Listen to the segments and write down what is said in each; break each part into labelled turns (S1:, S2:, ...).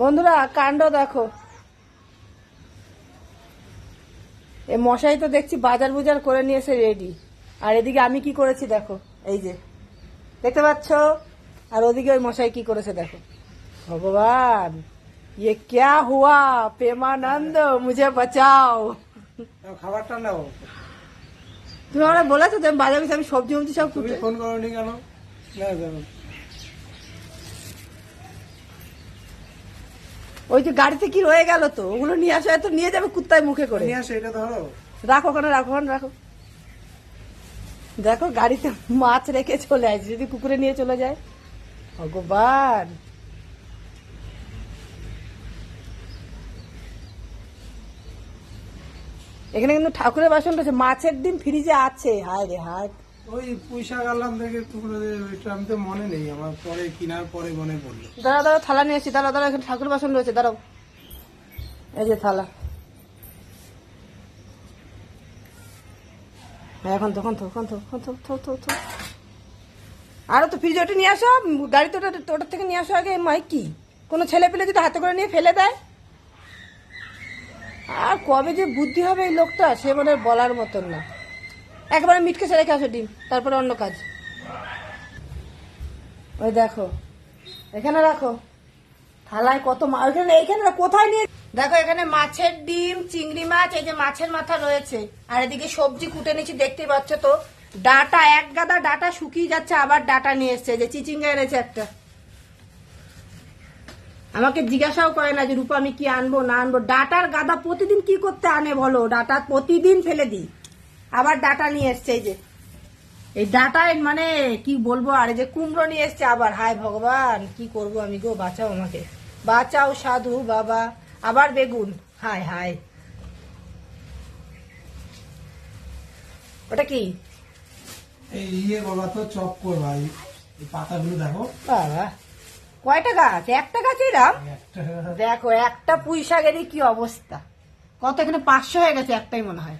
S1: বন্ধুরা কাণ্ড দেখো। এ মশাই তো দেখছি বাজার বুজার করে নিয়েছে রেডি আর এদিকে আমি কি করেছি দেখো এই যে। দেখতে পাচ্ছ? আর ওদিকে ওই মশাই কি করেছে দেখো। ভগবান ইয়ে ক্যা হুয়া? প্রেমানন্দ মুঝে বাঁচাও।
S2: খাবারটা নাও।
S1: তুমি আমরা বলেছ তুমি বাজার আমি সবজি মবজি সব
S2: ফোন করো কেন?
S1: ওই যে গাড়িতে কি রয়ে গেল তো ওগুলো নিয়ে আসা তো নিয়ে যাবে কুত্তায় মুখে করে।
S2: নিয়ে আসো এটা ধরো।
S1: রাখো ওখানে রাখো রাখো। দেখো গাড়িতে মাছ রেখে চলে আসে যদি কুকুরে নিয়ে চলে যায়। ভগবান। এখানে কিন্তু ঠাকুরের বাসন রয়েছে মাছের ডিম ফ্রিজে আছে। হায় রে হায়।
S2: ওই টুকরো ওইটা তো মনে নেই আমার পরে পরে মনে
S1: থালা নিয়ে ঠাকুর বাসন রয়েছে এই যে থালা। হ্যাঁ, এখন তখন তখন তখন তো তো তো তো আরও তো ফ্রিজ ওটা নিয়ে আসো গাড়িতে ওটা ওটার থেকে নিয়ে আসো আগে মাই কি? কোনো ছেলে পেলে যদি হাতে করে নিয়ে ফেলে দেয়? আর কবে যে বুদ্ধি হবে এই লোকটা সে মানে বলার মতন না। একবারে মিটকে রেখে আসো ডিম, তারপরে অন্য কাজ। ওই দেখো, এখানে রাখো। থালায় কত মা ওইখানে এইখানে কোথায় নিয়ে দেখো, এখানে মাছের ডিম, চিংড়ি মাছ, এই যে মাছের মাথা রয়েছে। আর এদিকে সবজি কুটে নিচ্ছি, দেখতেই পাচ্ছ তো। ডাটা, এক গাদা ডাটা শুকিয়ে যাচ্ছে, আবার ডাটা নিয়ে এসছে। যে চিচিঙ্গা এনেছে একটা। আমাকে জিজ্ঞাসাও করে না যে রূপা আমি কি আনব, না আনব। ডাটার গাদা প্রতিদিন কি করতে আনে বলো? ডাটা প্রতিদিন ফেলে দিই। আবার ডাটা নিয়ে এসছে এই যে। এই ডাটায় মানে কি বলব আর যে কুমড়ো নিয়ে এসছে আবার। হায় ভগবান কি করব আমি গো বাঁচাও আমাকে। বাঁচাও সাধু বাবা আবার বেগুন। হায় হায়। ওটা কি?
S2: ইয়ে বাবা তো চপ করবা এই এই পাতাগুলো দেখো।
S1: বাবা কয়টা গাছ? একটা গাছ এরাম
S2: একটা।
S1: দেখো একটা পুঁই শাকেরই কি অবস্থা। কত এখানে? পাঁচশো হয়ে গেছে একটাই মনে হয়।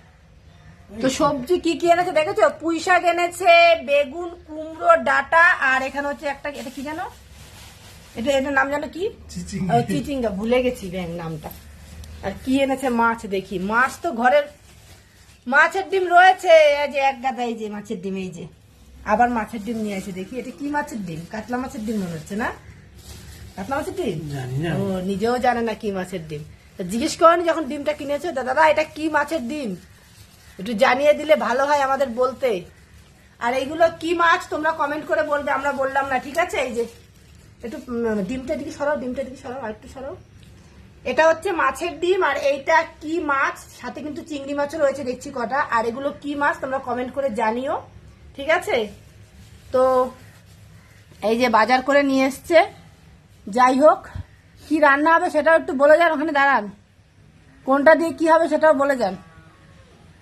S1: তো সবজি কি কি এনেছে দেখেছ? পুঁই শাক এনেছে বেগুন কুমড়ো ডাটা আর এখানে হচ্ছে একটা এটা কি জানো? এটা এটার নাম জানো কি?
S2: চিচিঙ্গা।
S1: ভুলে গেছি ব্যাং নামটা। আর কি এনেছে মাছ দেখি। মাছ তো ঘরের মাছের ডিম রয়েছে। এই যে এক গাদা এই যে মাছের ডিম এই যে। আবার মাছের ডিম নিয়ে এসে দেখি। এটা কি মাছের ডিম? কাতলা মাছের ডিম মনে হচ্ছে না? কাতলা মাছের ডিম? ও নিজেও জানে না কি মাছের ডিম। জিজ্ঞেস করেনি যখন ডিমটা কিনেছো? দাদা এটা কি মাছের ডিম? একটু জানিয়ে দিলে ভালো হয় আমাদের বলতে। আর এইগুলো কি মাছ তোমরা কমেন্ট করে বলবে, আমরা বললাম না, ঠিক আছে? এই যে, একটু ডিমটা দিকে সরাও, ডিমটা দিকে সরাও, আর একটু সরাও। এটা হচ্ছে মাছের ডিম, আর এইটা কি মাছ? সাথে কিন্তু চিংড়ি মাছও রয়েছে, দেখছি কটা। আর এগুলো কি মাছ? তোমরা কমেন্ট করে জানিও, ঠিক আছে? তো, এই যে বাজার করে নিয়ে এসছে। যাই হোক, কি রান্না হবে সেটাও একটু বলে যান ওখানে, দাঁড়ান। কোনটা দিয়ে কি হবে সেটাও বলে যান।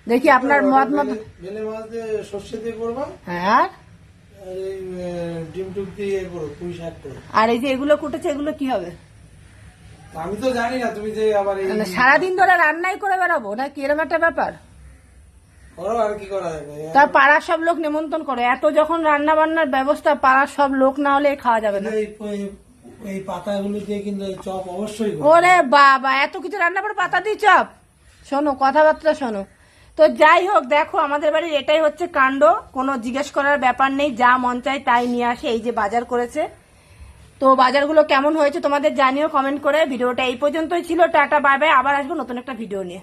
S1: দেখি আপনার মত মত
S2: বেলে- মাছ দিয়ে সর্ষে দিয়ে করবা?
S1: হ্যাঁ
S2: আর? এই ডিম টুক দিয়ে করো পুঁই শাক করো।
S1: আর এই যে এগুলো কুটেছে এগুলো কি হবে?
S2: আমি তো জানি না তুমি যে আবার এই
S1: মানে সারাদিন ধরে রান্নাই করে বেড়াবো না কি এরকম একটা ব্যাপার?
S2: করো আর কি করা যাবে?
S1: তার পাড়ার সব লোক নেমন্তন্ন করে এত যখন রান্না বান্নার ব্যবস্থা পাড়ার সব লোক না হলে খাওয়া যাবে না।
S2: এই পাতাগুলো দিয়ে কিন্তু চপ অবশ্যই
S1: ওরে বাবা এত কিছু রান্না করে পাতা দিয়ে চপ? শোনো কথাবার্তা শোনো। তো যাই হোক, দেখো, আমাদের বাড়ির এটাই হচ্ছে কাণ্ড। কোনো জিজ্ঞেস করার ব্যাপার নেই, যা মন চায় তাই নিয়ে আসে, এই যে বাজার করেছে। তো বাজারগুলো কেমন হয়েছে তোমাদের জানিও কমেন্ট করে। ভিডিওটা এই পর্যন্তই ছিল। Tata, bye bye. আবার আসব নতুন একটা ভিডিও নিয়ে।